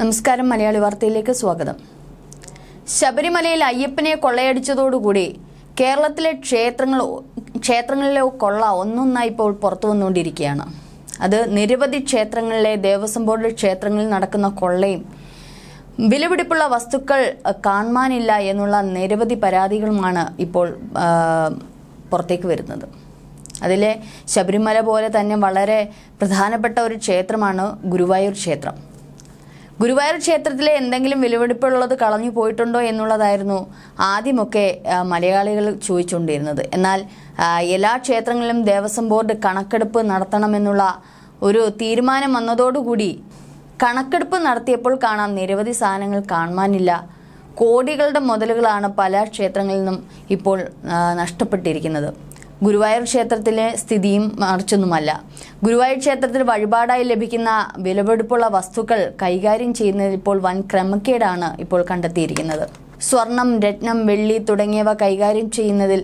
നമസ്കാരം മലയാളി വാർത്തയിലേക്ക് സ്വാഗതം. ശബരിമലയിൽ അയ്യപ്പനെ കൊള്ളയടിച്ചതോടുകൂടി കേരളത്തിലെ ക്ഷേത്രങ്ങൾ ക്ഷേത്രങ്ങളിലെ കൊള്ള ഒന്നൊന്നായി ഇപ്പോൾ പുറത്തു വന്നുകൊണ്ടിരിക്കുകയാണ്. അത് നിരവധി ക്ഷേത്രങ്ങളിലെ ദേവസ്വം ബോർഡ് ക്ഷേത്രങ്ങളിൽ നടക്കുന്ന കൊള്ളയും വിലപിടിപ്പുള്ള വസ്തുക്കൾ കാണുവാനില്ല എന്നുള്ള നിരവധി പരാതികളുമാണ് ഇപ്പോൾ പുറത്തേക്ക് വരുന്നത്. അതിലെ ശബരിമല പോലെ തന്നെ വളരെ പ്രധാനപ്പെട്ട ഒരു ക്ഷേത്രമാണ് ഗുരുവായൂർ ക്ഷേത്രം. ഗുരുവായൂർ ക്ഷേത്രത്തിലെ എന്തെങ്കിലും വിലവെടുപ്പുള്ളത് കളഞ്ഞു പോയിട്ടുണ്ടോ എന്നുള്ളതായിരുന്നു ആദ്യമൊക്കെ മലയാളികൾ ചോദിച്ചുകൊണ്ടിരുന്നത്. എന്നാൽ എല്ലാ ക്ഷേത്രങ്ങളിലും ദേവസ്വം ബോർഡ് കണക്കെടുപ്പ് നടത്തണമെന്നുള്ള ഒരു തീരുമാനം വന്നതോടുകൂടി കണക്കെടുപ്പ് നടത്തിയപ്പോൾ കാണാം നിരവധി സാധനങ്ങൾ കാണുവാനില്ല. കോടികളുടെ മുതലുകളാണ് പല ക്ഷേത്രങ്ങളിൽ നിന്നും ഇപ്പോൾ നഷ്ടപ്പെട്ടിരിക്കുന്നത്. ഗുരുവായൂർ ക്ഷേത്രത്തിലെ സ്ഥിതിയും മറിച്ചൊന്നുമല്ല. ഗുരുവായൂർ ക്ഷേത്രത്തിൽ വഴിപാടായി ലഭിക്കുന്ന വിലപിടിപ്പുള്ള വസ്തുക്കൾ കൈകാര്യം ചെയ്യുന്നതിൽ ഇപ്പോൾ വൻ ക്രമക്കേടാണ് ഇപ്പോൾ കണ്ടെത്തിയിരിക്കുന്നത്. സ്വർണം രത്നം വെള്ളി തുടങ്ങിയവ കൈകാര്യം ചെയ്യുന്നതിൽ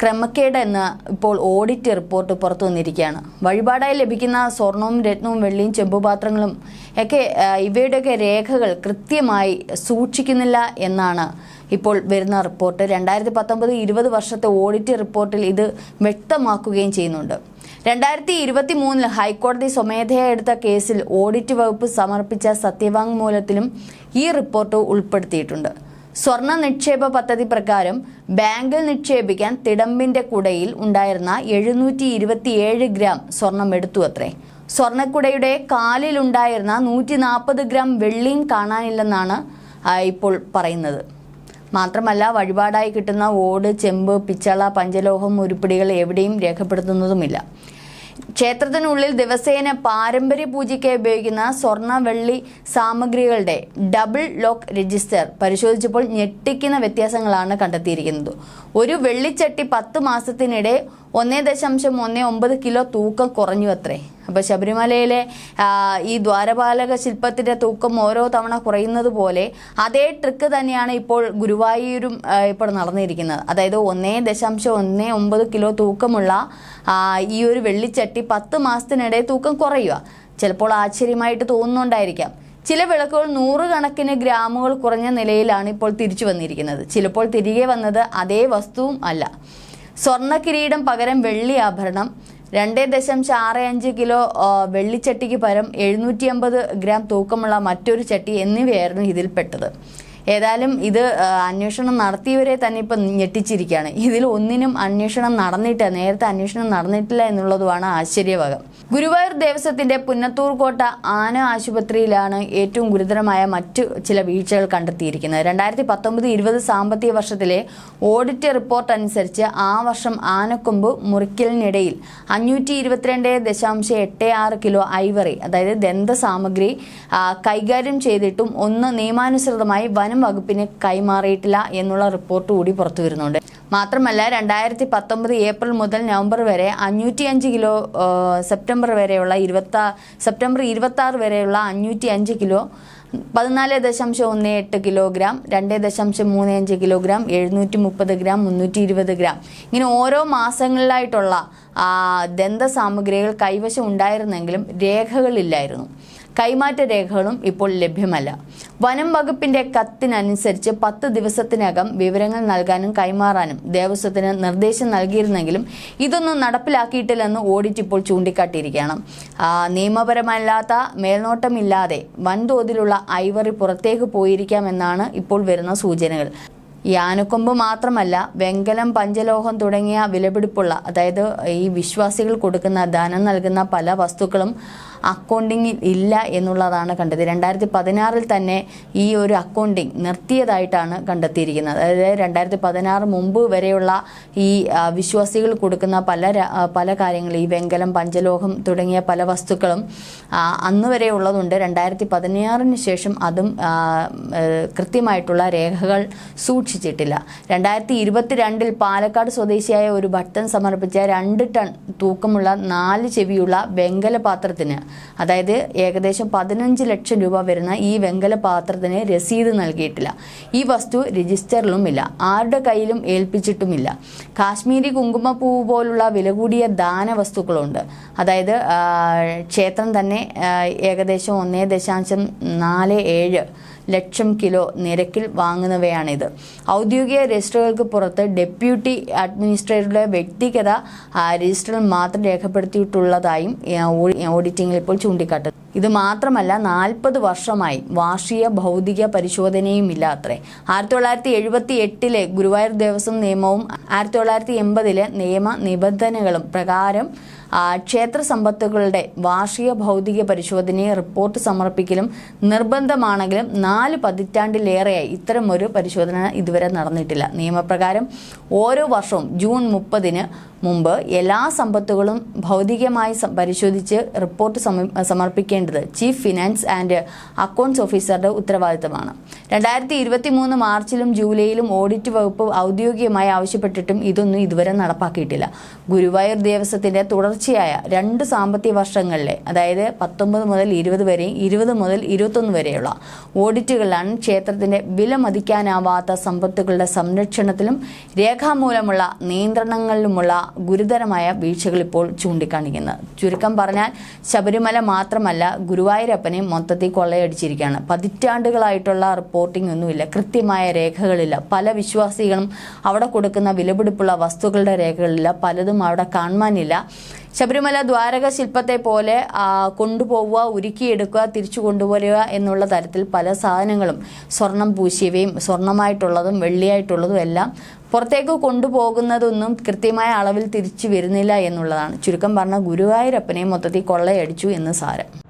ക്രമക്കേട് എന്ന് ഇപ്പോൾ ഓഡിറ്റ് റിപ്പോർട്ട് പുറത്തു വന്നിരിക്കുകയാണ്. വഴിപാടായി ലഭിക്കുന്ന സ്വർണവും രത്നവും വെള്ളിയും ചെമ്പുപാത്രങ്ങളും ഒക്കെ ഇവയുടെയൊക്കെ രേഖകൾ കൃത്യമായി സൂക്ഷിക്കുന്നില്ല എന്നാണ് ഇപ്പോൾ വരുന്ന റിപ്പോർട്ട്. രണ്ടായിരത്തി പത്തൊമ്പത് ഇരുപത് വർഷത്തെ ഓഡിറ്റ് റിപ്പോർട്ടിൽ ഇത് വ്യക്തമാക്കുകയും ചെയ്യുന്നുണ്ട്. രണ്ടായിരത്തി ഇരുപത്തി മൂന്നിൽ ഹൈക്കോടതി സ്വമേധയാ എടുത്ത കേസിൽ ഓഡിറ്റ് വകുപ്പ് സമർപ്പിച്ച സത്യവാങ്മൂലത്തിലും ഈ റിപ്പോർട്ട് ഉൾപ്പെടുത്തിയിട്ടുണ്ട്. സ്വർണ നിക്ഷേപ പദ്ധതി പ്രകാരം ബാങ്കിൽ നിക്ഷേപിക്കാൻ തിടമ്പിന്റെ കുടയിൽ ഉണ്ടായിരുന്ന എഴുന്നൂറ്റി ഇരുപത്തിയേഴ് ഗ്രാം സ്വർണം എടുത്തു അത്രേ. സ്വർണക്കുടയുടെ കാലിലുണ്ടായിരുന്ന നൂറ്റി നാൽപ്പത് ഗ്രാം വെള്ളിയും കാണാനില്ലെന്നാണ് ഇപ്പോൾ പറയുന്നത്. മാത്രമല്ല വഴിപാടായി കിട്ടുന്ന ഓട് ചെമ്പ് പിച്ചള പഞ്ചലോഹം ഉരുപ്പിടികൾ എവിടെയും രേഖപ്പെടുത്തുന്നതുമില്ല. ക്ഷേത്രത്തിനുള്ളിൽ ദിവസേന പാരമ്പര്യ പൂജയ്ക്കായി ഉപയോഗിക്കുന്ന സ്വർണ വെള്ളി സാമഗ്രികളുടെ ഡബിൾ ലോക്ക് രജിസ്റ്റർ പരിശോധിച്ചപ്പോൾ ഞെട്ടിക്കുന്ന വ്യത്യാസങ്ങളാണ് കണ്ടെത്തിയിരിക്കുന്നത്. ഒരു വെള്ളിച്ചട്ടി പത്ത് മാസത്തിനിടെ ഒന്നേ ദശാംശം ഒന്നേ ഒമ്പത് കിലോ തൂക്കം കുറഞ്ഞു അത്രേ. അപ്പോൾ ശബരിമലയിലെ ഈ ദ്വാരപാലക ശില്പത്തിന്റെ തൂക്കം ഓരോ തവണ കുറയുന്നത് പോലെ അതേ ട്രിക്ക് തന്നെയാണ് ഇപ്പോൾ ഗുരുവായൂരും ഇപ്പോൾ നടന്നിരിക്കുന്നത്. അതായത് ഒന്നേ ദശാംശം ഒന്നേ ഒമ്പത് കിലോ തൂക്കമുള്ള ഈ ഒരു വെള്ളിച്ചട്ടി പത്ത് മാസത്തിനിടെ തൂക്കം കുറയുക. ചിലപ്പോൾ ആശ്ചര്യമായിട്ട് തോന്നുന്നുണ്ടായിരിക്കാം. ചില വിളക്കുകൾ നൂറുകണക്കിന് ഗ്രാമുകൾ കുറഞ്ഞ നിലയിലാണ് ഇപ്പോൾ തിരിച്ചു വന്നിരിക്കുന്നത്. ചിലപ്പോൾ തിരികെ വന്നത് അതേ വസ്തുവും അല്ല. സ്വർണ കിരീടം പകരം വെള്ളി ആഭരണം രണ്ട് ദശാംശം ആറ് അഞ്ച് കിലോ വെള്ളിച്ചട്ടിക്ക് പരം എഴുന്നൂറ്റി അമ്പത് ഗ്രാം തൂക്കമുള്ള മറ്റൊരു ചട്ടി എന്നിവയായിരുന്നു ഇതിൽപ്പെട്ടത്. ഏതായാലും ഇത് അന്വേഷണം നടത്തിയവരെ തന്നെ ഇപ്പം ഞെട്ടിച്ചിരിക്കുകയാണ്. ഇതിൽ ഒന്നിനും അന്വേഷണം നടന്നിട്ട് നേരത്തെ അന്വേഷണം നടന്നിട്ടില്ല എന്നുള്ളതുമാണ് ആശ്ചര്യവകം. ഗുരുവായൂർ ദേവസ്വത്തിന്റെ പുന്നത്തൂർ കോട്ട ആന ആശുപത്രിയിലാണ് ഏറ്റവും ഗുരുതരമായ മറ്റു ചില വീഴ്ചകൾ കണ്ടെത്തിയിരിക്കുന്നത്. രണ്ടായിരത്തി പത്തൊമ്പത് ഇരുപത് സാമ്പത്തിക വർഷത്തിലെ ഓഡിറ്റ് റിപ്പോർട്ട് അനുസരിച്ച് ആ വർഷം ആനക്കൊമ്പ് മുറിക്കലിനിടയിൽ അഞ്ഞൂറ്റി ഇരുപത്തിരണ്ട് ദശാംശം എട്ട് ആറ് കിലോ ഐവറി അതായത് ദന്ത സാമഗ്രി കൈകാര്യം ചെയ്തിട്ടും ഒന്ന് നിയമാനുസൃതമായി വനം വകുപ്പിന് കൈമാറിയിട്ടില്ല എന്നുള്ള റിപ്പോർട്ട് കൂടി പുറത്തു വരുന്നുണ്ട്. മാത്രമല്ല രണ്ടായിരത്തി പത്തൊമ്പത് ഏപ്രിൽ മുതൽ നവംബർ വരെ അഞ്ഞൂറ്റി അഞ്ച് കിലോ സെപ്റ്റംബർ വരെയുള്ള ഇരുപത്തി സെപ്റ്റംബർ ഇരുപത്തി ആറ് വരെയുള്ള അഞ്ഞൂറ്റി അഞ്ച് കിലോ പതിനാല് ദശാംശം ഒന്ന് എട്ട് കിലോഗ്രാം രണ്ട് ദശാംശം മൂന്ന് അഞ്ച് കിലോഗ്രാം എഴുന്നൂറ്റി മുപ്പത് ഗ്രാം മുന്നൂറ്റി ഇരുപത് ഗ്രാം. ഇങ്ങനെ ഓരോ മാസങ്ങളിലായിട്ടുള്ള ദന്ത സാമഗ്രികൾ കൈവശം ഉണ്ടായിരുന്നെങ്കിലും രേഖകളില്ലായിരുന്നു. കൈമാറ്റ രേഖകളും ഇപ്പോൾ ലഭ്യമല്ല. വനം വകുപ്പിന്റെ കത്തിനനുസരിച്ച് പത്ത് ദിവസത്തിനകം വിവരങ്ങൾ നൽകാനും കൈമാറാനും ദേവസ്വത്തിന് നിർദ്ദേശം നൽകിയിരുന്നെങ്കിലും ഇതൊന്നും നടപ്പിലാക്കിയിട്ടില്ലെന്ന് ഓഡിറ്റ് ഇപ്പോൾ ചൂണ്ടിക്കാട്ടിയിരിക്കുകയാണ്. നിയമപരമല്ലാത്ത മേൽനോട്ടമില്ലാതെ വൻതോതിലുള്ള ഐവറി പുറത്തേക്ക് പോയിരിക്കാമെന്നാണ് ഇപ്പോൾ വരുന്ന സൂചനകൾ. ഈ ആനക്കൊമ്പ് മാത്രമല്ല വെങ്കലം പഞ്ചലോഹം തുടങ്ങിയ വിലപിടിപ്പുള്ള അതായത് ഈ വിശ്വാസികൾ കൊടുക്കുന്ന ദാനം നൽകുന്ന പല വസ്തുക്കളും അക്കൗണ്ടിങ്ങിൽ ഇല്ല എന്നുള്ളതാണ് കണ്ടത്. രണ്ടായിരത്തി പതിനാറിൽ തന്നെ ഈ ഒരു അക്കൗണ്ടിങ് നിർത്തിയതായിട്ടാണ് കണ്ടെത്തിയിരിക്കുന്നത്. അതായത് രണ്ടായിരത്തി പതിനാറ് മുമ്പ് വരെയുള്ള ഈ വിശ്വാസികൾ കൊടുക്കുന്ന പല പല കാര്യങ്ങൾ ഈ വെങ്കലം പഞ്ചലോഹം തുടങ്ങിയ പല വസ്തുക്കളും അന്ന് വരെ ഉള്ളതുണ്ട്. രണ്ടായിരത്തി പതിനാറിന് ശേഷം അതും കൃത്യമായിട്ടുള്ള രേഖകൾ സൂക്ഷിച്ചിട്ടില്ല. രണ്ടായിരത്തി ഇരുപത്തിരണ്ടിൽ പാലക്കാട് സ്വദേശിയായ ഒരു ഭക്തൻ സമർപ്പിച്ച രണ്ട് ടൺ തൂക്കമുള്ള നാല് ചെവിയുള്ള വെങ്കല പാത്രത്തിന് അതായത് ഏകദേശം പതിനഞ്ച് ലക്ഷം രൂപ വരുന്ന ഈ വെങ്കല പാത്രത്തിന് രസീത് നൽകിയിട്ടില്ല. ഈ വസ്തു രജിസ്റ്ററിലുമില്ല. ആരുടെ കയ്യിലും ഏൽപ്പിച്ചിട്ടുമില്ല. കാശ്മീരി കുങ്കുമപ്പൂവ് പോലുള്ള വില കൂടിയ ദാന വസ്തുക്കളുണ്ട്. അതായത് ക്ഷേത്രം തന്നെ ഏകദേശം ഒന്നേ ദശാംശം നാല് ഏഴ് ലക്ഷം കിലോ നിരക്കിൽ വാങ്ങുന്നവയാണിത്. ഔദ്യോഗിക രജിസ്റ്ററുകൾക്ക് പുറത്ത് ഡെപ്യൂട്ടി അഡ്മിനിസ്ട്രേറ്ററുടെ വ്യക്തിഗത രജിസ്റ്ററിൽ മാത്രം രേഖപ്പെടുത്തിയിട്ടുള്ളതായും ഓഡിറ്റിംഗിൽ ഇപ്പോൾ ചൂണ്ടിക്കാട്ടുന്നു. ഇത് മാത്രമല്ല നാൽപ്പത് വർഷമായി വാർഷിക ഭൗതിക പരിശോധനയും ഇല്ല അത്രേ ആയിരത്തി തൊള്ളായിരത്തി എഴുപത്തി എട്ടിലെ ഗുരുവായൂർ ദേവസ്വം നിയമവും ആയിരത്തി തൊള്ളായിരത്തി എൺപതിലെ നിയമ നിബന്ധനകളും പ്രകാരം ക്ഷേത്ര സമ്പത്തുകളുടെ വാർഷിക ഭൗതിക പരിശോധനയെ റിപ്പോർട്ട് സമർപ്പിക്കലും നിർബന്ധമാണെങ്കിലും നാല് പതിറ്റാണ്ടിലേറെയായി ഇത്തരമൊരു പരിശോധന ഇതുവരെ നടന്നിട്ടില്ല. നിയമപ്രകാരം ഓരോ വർഷവും ജൂൺ മുപ്പതിന് മുമ്പ് എല്ലാ സമ്പത്തുകളും ഭൗതികമായി പരിശോധിച്ച് റിപ്പോർട്ട് സമർപ്പിക്കേണ്ടത് ചീഫ് ഫിനാൻസ് ആൻഡ് അക്കൗണ്ട്സ് ഓഫീസറുടെ ഉത്തരവാദിത്തമാണ്. രണ്ടായിരത്തി ഇരുപത്തി മൂന്ന് മാർച്ചിലും ജൂലൈയിലും ഓഡിറ്റ് വകുപ്പ് ഔദ്യോഗികമായി ആവശ്യപ്പെട്ടിട്ടും ഇതൊന്നും ഇതുവരെ നടപ്പാക്കിയിട്ടില്ല. ഗുരുവായൂർ ദേവസ്വത്തിന്റെ തുടർച്ചയായ രണ്ട് സാമ്പത്തിക വർഷങ്ങളിലെ അതായത് പത്തൊമ്പത് മുതൽ ഇരുപത് വരെയും ഇരുപത് മുതൽ ഇരുപത്തൊന്ന് വരെയുള്ള ഓഡിറ്റുകളിലാണ് ക്ഷേത്രത്തിന്റെ വില മതിക്കാനാവാത്ത സമ്പത്തുകളുടെ സംരക്ഷണത്തിലും രേഖാമൂലമുള്ള നിയന്ത്രണങ്ങളിലുമുള്ള ഗുരുതരമായ വീഴ്ചകൾ ഇപ്പോൾ ചൂണ്ടിക്കാണിക്കുന്നത്. ചുരുക്കം പറഞ്ഞാൽ ശബരിമല മാത്രമല്ല ഗുരുവായൂരപ്പനെ മൊത്തത്തിൽ കൊള്ളയടിച്ചിരിക്കുകയാണ്. പതിറ്റാണ്ടുകളായിട്ടുള്ള റിപ്പോർട്ടിംഗ് ഒന്നുമില്ല. കൃത്യമായ രേഖകളില്ല. പല വിശ്വാസികളും അവിടെ കൊടുക്കുന്ന വിലപിടിപ്പുള്ള വസ്തുക്കളുടെ രേഖകളില്ല. പലതും അവിടെ കാണുവാനില്ല. ശബരിമല ദ്വാരക ശില്പത്തെ പോലെ കൊണ്ടുപോവുക ഉരുക്കിയെടുക്കുക തിരിച്ചു കൊണ്ടുപോരുക എന്നുള്ള തരത്തിൽ പല സാധനങ്ങളും സ്വർണം പൂശിയവയും സ്വർണമായിട്ടുള്ളതും വെള്ളിയായിട്ടുള്ളതും എല്ലാം പുറത്തേക്ക് കൊണ്ടുപോകുന്നതൊന്നും കൃത്യമായ അളവിൽ തിരിച്ചു വരുന്നില്ല എന്നുള്ളതാണ്. ചുരുക്കം പറഞ്ഞ ഗുരുവായൂരപ്പനെ മൊത്തത്തിൽ കൊള്ളയടിച്ചു എന്ന് സാരം.